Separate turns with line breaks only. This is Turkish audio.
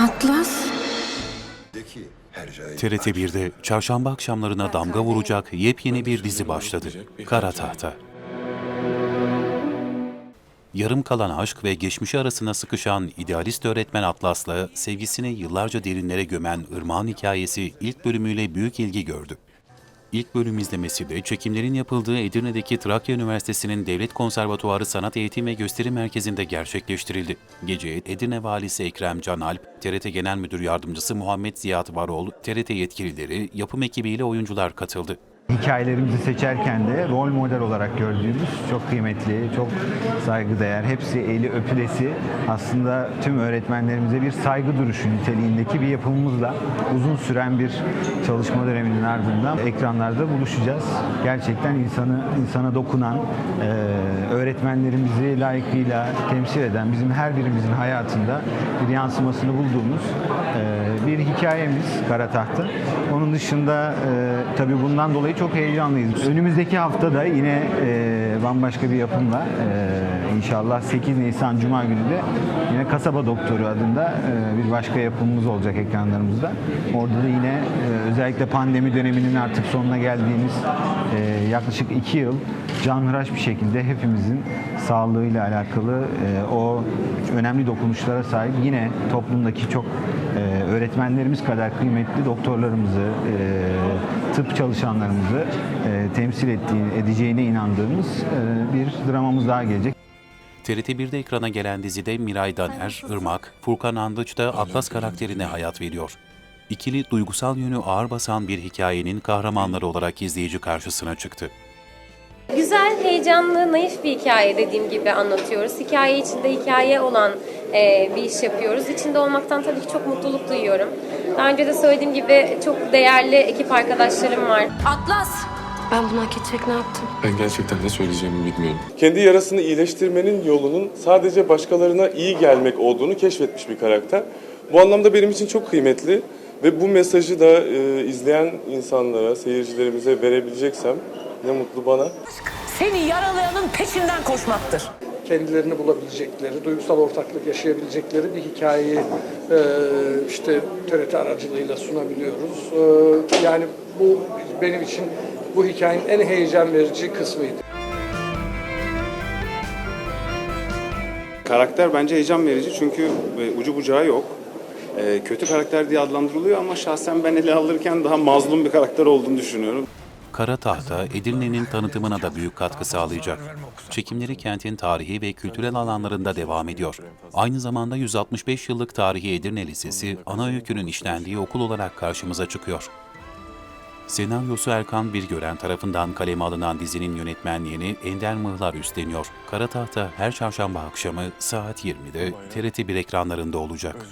Atlas?
TRT 1'de çarşamba akşamlarına damga vuracak yepyeni bir dizi başladı. Kara Tahta. Yarım kalan aşk ve geçmişi arasına sıkışan idealist öğretmen Atlas'la sevgisini yıllarca derinlere gömen Irmak'ın hikayesi ilk bölümüyle büyük ilgi gördü. İlk bölüm izlemesi de çekimlerin yapıldığı Edirne'deki Trakya Üniversitesi'nin Devlet Konservatuarı Sanat Eğitim ve Gösteri Merkezi'nde gerçekleştirildi. Geceye Edirne Valisi Ekrem Canalp, TRT Genel Müdür Yardımcısı Muhammed Ziyaet Varol, TRT yetkilileri, yapım ekibiyle oyuncular katıldı.
Hikayelerimizi seçerken de rol model olarak gördüğümüz çok kıymetli, çok saygıdeğer, hepsi eli öpülesi aslında tüm öğretmenlerimize bir saygı duruşu niteliğindeki bir yapımımızla uzun süren bir çalışma döneminin ardından ekranlarda buluşacağız. Gerçekten insanı insana dokunan, öğretmenlerimizi layıkıyla temsil eden, bizim her birimizin hayatında bir yansımasını bulduğumuz bir hikayemiz Kara Tahta. Onun dışında e, tabii bundan dolayı çok heyecanlıyız. Önümüzdeki hafta da yine e, bambaşka bir yapımla e, inşallah 8 Nisan Cuma günü de yine Kasaba Doktoru adında e, bir başka yapımımız olacak ekranlarımızda. Orada da yine e, özellikle pandemi döneminin artık sonuna geldiğimiz e, yaklaşık 2 yıl canhıraş bir şekilde hepimizin sağlığıyla alakalı e, o önemli dokunuşlara sahip yine toplumdaki çok e, öğretmenlerimiz kadar kıymetli doktorlarımızı, e, tıp çalışanlarımızı e, temsil ettiği, edeceğine inandığımız e, bir dramamız daha gelecek.
TRT 1'de ekrana gelen dizide Miray Daner, Irmak, Furkan Andıç da Atlas karakterine hayat veriyor. İkili duygusal yönü ağır basan bir hikayenin kahramanları olarak izleyici karşısına çıktı.
Güzel, heyecanlı, naif bir hikaye dediğim gibi anlatıyoruz. Hikaye içinde hikaye olan e, bir iş yapıyoruz. İçinde olmaktan tabii ki çok mutluluk duyuyorum. Daha önce de söylediğim gibi çok değerli ekip arkadaşlarım var.
Atlas! Ben bunu hak edecek ne yaptım?
Ben gerçekten ne söyleyeceğimi bilmiyorum.
kendi yarasını iyileştirmenin yolunun sadece başkalarına iyi gelmek olduğunu keşfetmiş bir karakter. Bu anlamda benim için çok kıymetli ve bu mesajı da e, izleyen insanlara, seyircilerimize verebileceksem ne mutlu bana.
Seni yaralayanın peşinden koşmaktır.
kendilerini bulabilecekleri, duygusal ortaklık yaşayabilecekleri bir hikayeyi e, işte TRT aracılığıyla sunabiliyoruz. E, yani bu benim için bu hikayenin en heyecan verici kısmıydı.
Karakter bence heyecan verici çünkü e, ucu bucağı yok. E, kötü karakter diye adlandırılıyor ama şahsen ben ele alırken daha mazlum bir karakter olduğunu düşünüyorum.
Kara Tahta, Edirne'nin tanıtımına da büyük katkı sağlayacak. Çekimleri kentin tarihi ve kültürel alanlarında devam ediyor. Aynı zamanda 165 yıllık tarihi Edirne Lisesi, ana öykünün işlendiği okul olarak karşımıza çıkıyor. Senaryosu Erkan Birgören tarafından kaleme alınan dizinin yönetmenliğini Ender Mıhlar üstleniyor. Kara Tahta her çarşamba akşamı saat 20'de TRT 1 ekranlarında olacak.